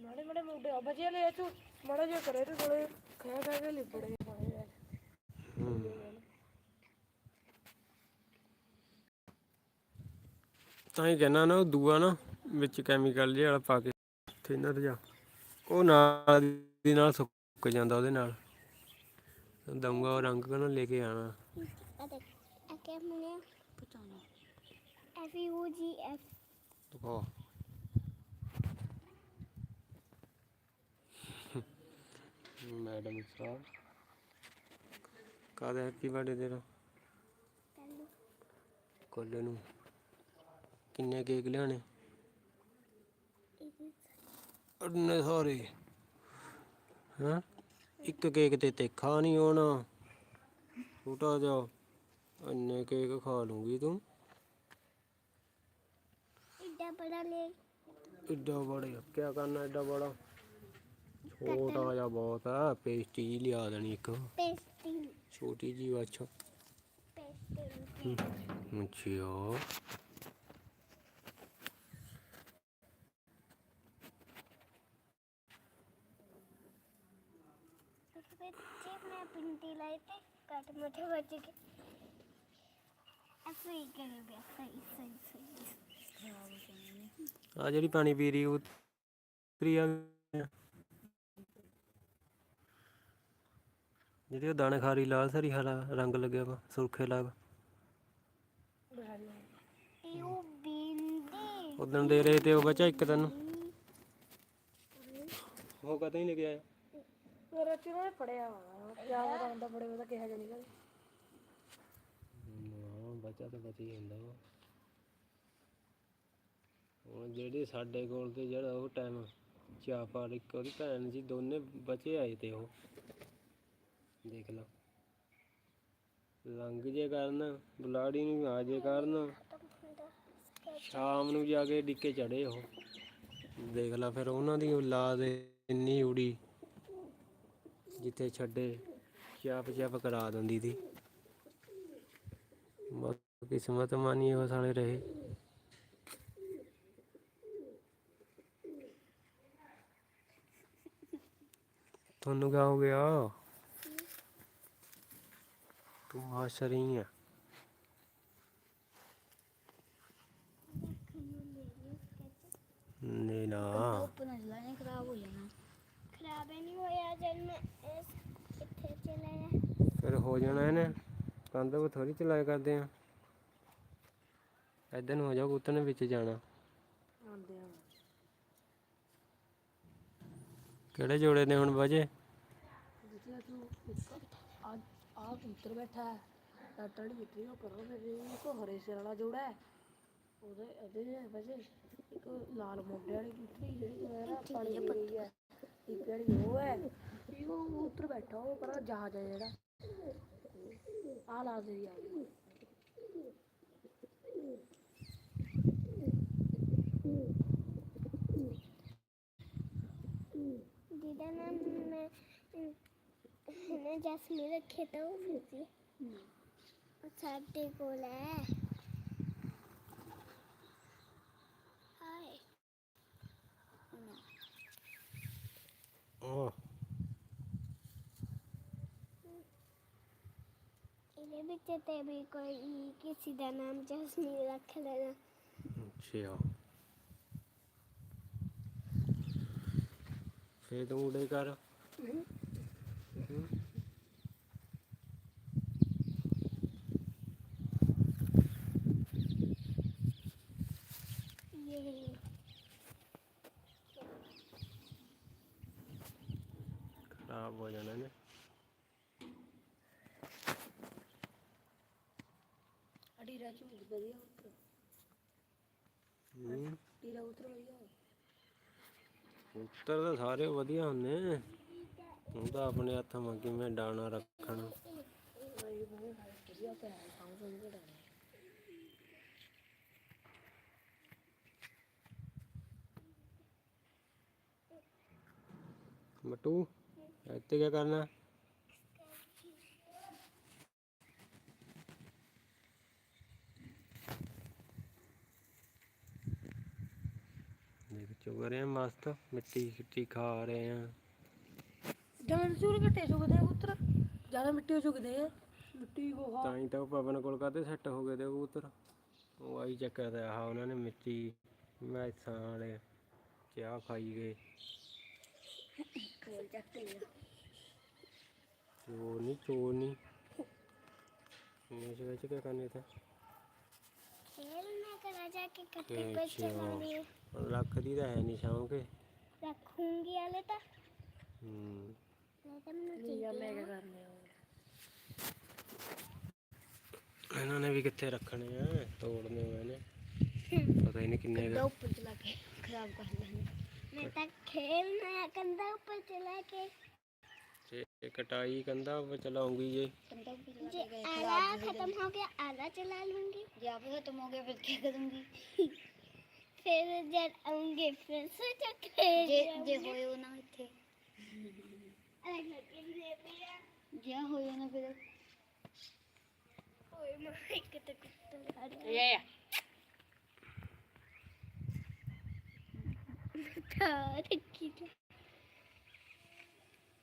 ਮਾੜੇ ਮਾੜੇ ਮੁੰਡੇ ਆ ਬਚੇ ਲੈ ਤੂੰ। ਮਾੜਾ ਜਿਹਾ ਕਰੇ ਤੇ ਥੋੜੇ ਖਾ ਖਾ ਕੇ ਲਿਪੜੇ ਪਾਏ ਤਾਂ ਹੀ ਕਹਿਣਾ ਨਾ ਉਹ ਦੂਆ ਨਾ ਵਿੱਚ ਕੈਮੀਕਲ ਜਿਹਾ ਵਾਲਾ ਪਾ ਕੇ ਥਿਨਰ ਜਾ ਉਹ ਨਾਲ ਦੀ ਨਾਲ ਸੁੱਕ ਜਾਂਦਾ ਉਹਦੇ ਨਾਲ। ਦਊਂਗਾ ਉਹ ਰੰਗ ਨਾ ਲੈ ਕੇ ਆਣਾ। ਆ ਦੇਖ ਆ ਕੇ ਮੁਨੇ ਪਛਾਣਾ ਐਫ ਯੂ ਜੀ ਐਫ ਦਿਖਾ ਮੈਡਮ ਸਾਹਿਬ। ਕਾਹਦਾ ਹੈਪੀ ਬਰਥਡੇ ਤੇਰਾ? ਕੱਲੂ ਕੋਲੇ ਨੂੰ। ਕਿੰਨੇ ਕੇਕ ਲਿਆਣੇ ਇੰਨੇ ਸਾਰੇ। ਹਾਂ? ਇੱਕ ਕੇਕ ਤੇ ਤੇ ਖਾ ਨਹੀਂ ਹੋਣਾ। ਛੋਟਾ ਜਿਹਾ। ਇੰਨੇ ਕੇਕ ਖਾ ਲੂੰਗੀ ਤੂੰ। ਇੱਡਾ ਬੜਾ ਲੈ। ਇੱਡਾ ਬੜਾ। ਕੀ ਕਰਨਾ ਐਡਾ ਬੜਾ? ਛੋਟਾ ਜਿਹਾ ਬਹੁਤ ਆ ਪੇਸਟੀ ਜਿਹੀ ਲਿਆ ਦੇਣੀ ਇੱਕ। ਪੇਸਟੀ। ਛੋਟੀ ਜੀ ਅੱਛਾ। ਪੇਸਟੀ ਬੱਚੇ ਮੈਂ ਪਿੰਡੀ ਲਾਈ ਤੇ ਕੱਟ ਮੁੱਠੇ ਬੱਚੇ ਕੇ ਐਸੇ ਹੀ ਕਰ ਗਿਆ ਸਹੀ ਸਹੀ ਸਹੀ। ਆ ਜਿਹੜੀ ਪਾਣੀ ਪੀ ਰਹੀ ਉਹ ਤਰੀ ਜਿਹੜੀ ਉਹ ਦਾਣੇ ਖਾ ਰਹੀ ਲਾਲ ਸਰੀ ਹਰਾ ਰੰਗ ਲੱਗਿਆ ਵਾ ਸੁਰਖੇ ਲਾਗ। ਬਿੰਦੀ ਉਦੋਂ ਦੇ ਰਹੇ ਤੇ ਉਹ ਬਚਾ ਇੱਕ ਤੈਨੂੰ। ਉਹ ਕਦੇ ਨਹੀਂ ਲੱਗਿਆ ਮੇਰਾ ਚਿਹਰਾ ਨੇ ਪੜਿਆ ਵਾ। ਕਿਆ ਪਤਾ ਹੁੰਦਾ ਬੜੇ ਉਹਦਾ ਕਿਹਾ ਬਚਾ ਤਾਂ ਹੀ ਵਾ। ਹੁਣ ਜਿਹੜੇ ਸਾਡੇ ਕੋਲ ਤੇ ਜਿਹੜਾ ਉਹ ਟਾਈਮ ਚਾਪਾਰ ਇੱਕ ਉਹਦੀ ਭੈਣ ਸੀ ਦੋਨੇ ਬਚੇ ਆਏ ਤੇ ਉਹ। ਦੇਖ ਲਓ ਲੰਘ ਜੇ ਕਰਨ, ਬੁਲਾੜੀ ਨੂੰ ਆ ਜੇ ਕਰਨ। ਸ਼ਾਮ ਨੂੰ ਜਾ ਕੇ ਡਿੱਕੇ ਚੜੇ ਉਹ। ਦੇਖ ਲਾ ਫਿਰ ਉਹਨਾਂ ਦੀ ਔਲਾਦ ਇੰਨੀ ਉੜੀ, ਜਿੱਥੇ ਛੱਡੇ, ਚਾਪ ਚਾਪ ਕਰਾ ਦਿੰਦੀ ਸੀ। ਬਸ ਕਿਸਮਤ ਮਾਨੀ ਉਹ ਸਾਲੇ ਰਹੇ। ਤੁਹਾਨੂੰ ਕਿਆ ਹੋ ਗਿਆ? ਤੂੰ ਹੱਸ ਰਹੀ ਹੈ ਨਹੀਂ ਨਾ ਆਪਣਾ ਜਲਾਣੇ ਖਰਾਬ ਹੋ ਜਾਣਾ। ਖਰਾਬ ਹੀ ਨਹੀਂ ਹੋਇਆ ਜਦ ਮੈਂ ਇਸ ਇੱਥੇ ਚਲਾਇਆ ਫਿਰ ਹੋ ਜਾਣਾ ਇਹਨੇ। ਕੰਧ ਉਹ ਥੋੜੀ ਚਲਾਇਆ ਕਰਦੇ ਆ। ਇਦਾਂ ਨੂੰ ਹੋ ਜਾ ਕੁੱਤੇ ਨੇ ਵਿੱਚ ਜਾਣਾ। ਆਉਂਦੇ ਆ। ਕਿਹੜੇ ਜੋੜੇ ਨੇ ਹੁਣ ਵਜੇ ਜਿੱਥੇ ਤੂੰ ਆ ਆ ਕਬੂਤਰ ਬੈਠਾ ਦੀ ਬਿੱਟਰੀ ਉਹ ਕਰੋ ਫਿਰ ਇੱਕ ਹਰੇ ਸਿਰ ਵਾਲਾ ਜੋੜਾ ਹੈ। ਉਹਦੇ ਇਹਦੇ ਦੇ ਵਜੇ ਇੱਕ ਲਾਲ ਮੋਢੇ ਵਾਲੀ ਕਬੂਤਰੀ ਜਿਹੜੀ ਮੇਰਾ ਪਾਣੀ ਪੀ ਰਹੀ ਹੈ। ਇੱਕ ਜਿਹੜੀ ਉਹ ਹੈ ਇੱਕ ਉਹ ਕਬੂਤਰ ਬੈਠਾ ਉਹ ਪਰ ਜਹਾਜ਼ ਹੈ ਜਿਹੜਾ। ਆ ਲਾ ਦੇ ਯਾਰ ਜਿਹਦਾ ਨਾਮ ਮੈਂ ਨੇ ਜਸਮੀਨ ਰੱਖਿਆ ਤਾਂ ਉਹ ਫਿਰ ਸੀ। ਉਹ ਸਾਡੇ ਕੋਲ ਹੈ। ਹਾਏ। ਉਹ ਇਹਦੇ ਵਿੱਚ ਤੇ ਵੀ ਕੋਈ ਕਿਸੇ ਦਾ ਨਾਮ ਜਸਮੀਨ ਰੱਖ ਲੈਣਾ ਅੱਛਾ। ਫੇਰ ਤੂੰ ਉਡੇ ਕਰ। ਇਹ ਖਰਾਬ ਹੋ ਜਾਣਾ ਨੇ ਅੜੀ ਰਾਜੂ ਵਧੀਆ ਉੱਤਰ। ਹੂੰ। ਡੀਰਾ ਉਤਰ ਵਧੀਆ। ਉੱਤਰ ਤਾਂ ਸਾਰੇ ਵਧੀਆ ਹੁੰਦੇ ਤਾਂ ਆਪਣੇ ਹੱਥਾਂ ਮਾ ਕਿਵੇਂ ਡਾਣਾ ਰੱਖਣਾ। ਮਟੂ। ਇੱਥੇ ਕੀ ਕਰਨਾ? ਦੇਖ ਸ਼ੁਕਰ ਹੈ ਮਸਤ ਮਿੱਟੀ ਖਿੱਟੀ ਖਾ ਰਹੇ ਆ। ਜਾਨ ਚੂਰ ਘੱਟੇ ਸੁਕਦੇ ਆ ਪੁੱਤਰ ਜ਼ਿਆਦਾ ਮਿੱਟੀ ਸੁਕਦੇ ਆ। ਮਿੱਟੀ ਗੋਹਾ ਤਾਂ ਹੀ ਤਾਂ ਉਹ ਪਵਨ ਕੋਲ ਕਾਤੇ ਸੈੱਟ ਹੋ ਗਏ ਤੇ ਕਬੂਤਰ। ਉਹ ਆਈ ਚੱਕਰ ਤੇ ਆਹ ਉਹਨਾਂ ਨੇ ਮਿੱਟੀ ਮੈਸਾਂ ਵਾਲੇ ਚਾਹ ਖਾਈ ਗਏ। ਕੋਲ ਚੱਕ ਲਿਆ। ਚੋਰ ਨਹੀਂ ਚੋਰ ਨਹੀਂ ਇਸ ਵਿੱਚ ਕੀ ਕਰਨੇ ਤਾਂ खेलना करा जाके कट्टे अच्छा। पे चलाने ਲੱਖ ਦੀ ਤਾਂ ਹੈ ਨਹੀਂ ਸ਼ੌਂਕ रखूंगी वाले तो ਹੂੰ मैं तो मुझे ਲਿਆ ਮੈਂ ਕੀ ਕਰਨੇ ਆ ਇਹਨਾਂ ਨੇ ਵੀ ਕਿੱਥੇ ਰੱਖਣੇ ਆ ਤੋੜਨੇ ਹੋਏ ਨੇ ਪਤਾ ਹੀ ਨਹੀਂ ਕਿੰਨੇ ਦਾ ਕੁ- ਉੱਪਰ ਚਲਾ ਕੇ ਖਰਾਬ ਕਰ ਲੈਣੇ मैं तो खेलना कंधा ऊपर चला के ਤੇ ਕਟਾਈ ਕੰਦਾ ਉਹ ਚਲਾਉਂਗੀ ये कटाई कंधा वो चलाऊंगी ये आला खत्म हो गया आला चला लूंगी या भी खत्म हो गया फिर क्या करूंगी फिर जब आऊंगी फिर से चक्कर जे जे होयो ना इथे जे होयो ना फिर ओए मैं एक तक तो ये तार की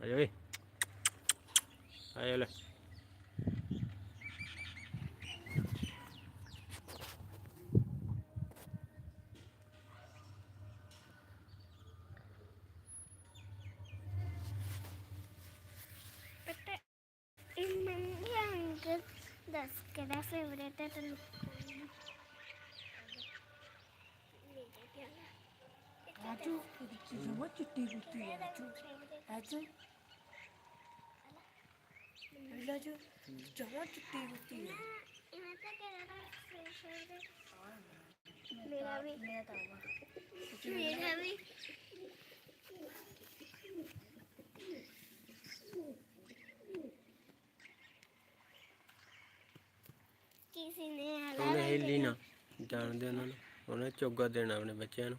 Allez, oui. Allez, là. Raju, je vois que tu t'es goûté, Raju. ਪਿੰਡਾਂ 'ਚ ਜਮਾ ਚਿੱਟੀ ਹੁੰਦੀ ਹੈ। ਇਹਨਾਂ ਤਾਂ ਕਿਹੜਾ ਸਪੈਸ਼ਲ ਮੇਰਾ ਵੀ। ਮੇਰਾ ਤਾਂ ਮੇਰਾ ਕਿਸੇ ਨੇ ਹਲਾ ਉਹਨੇ ਹਿੱਲੀ ਨਾ ਜਾਣਦੇ ਉਹਨਾਂ ਨੂੰ। ਉਹਨੇ ਚੋਗਾ ਦੇਣਾ ਆਪਣੇ ਬੱਚਿਆਂ ਨੂੰ।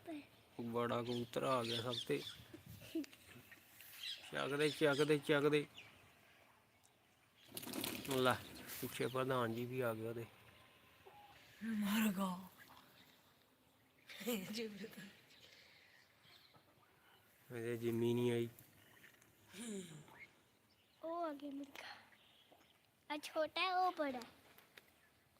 ਬੜਾ ਕਬੂਤਰ ਆ ਗਿਆ ਸਭ ਤੇ। ਚੱਕਦੇ ਚੱਕਦੇ ਚੱਕਦੇ। ਲੈ ਪਿੱਛੇ ਪ੍ਰਧਾਨ ਜੀ ਵੀ ਆ ਗਏ ਉਹਦੇ। ਮਰ ਗਾ। ਮੇਰੇ ਜਿੰਮੀ ਨਹੀਂ ਆਈ। ਉਹ ਆ ਗਿਆ ਆ ਛੋਟਾ ਹੈ ਉਹ ਬੜਾ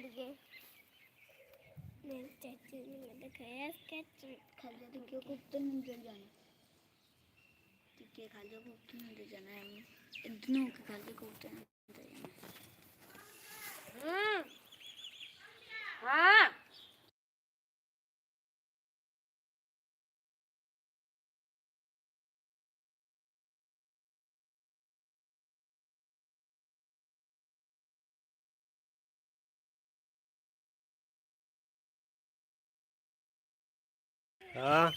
उड़ गए मेरे चाची ने मैं दिखाया स्केच खा लिया टिक्के को तो नीचे जाना टिक्के खा लिया को तो नीचे जाना है हमने इतना होकर खा लिया को तो नीचे जाना हाँ ਹਾਂ ਹਾਂ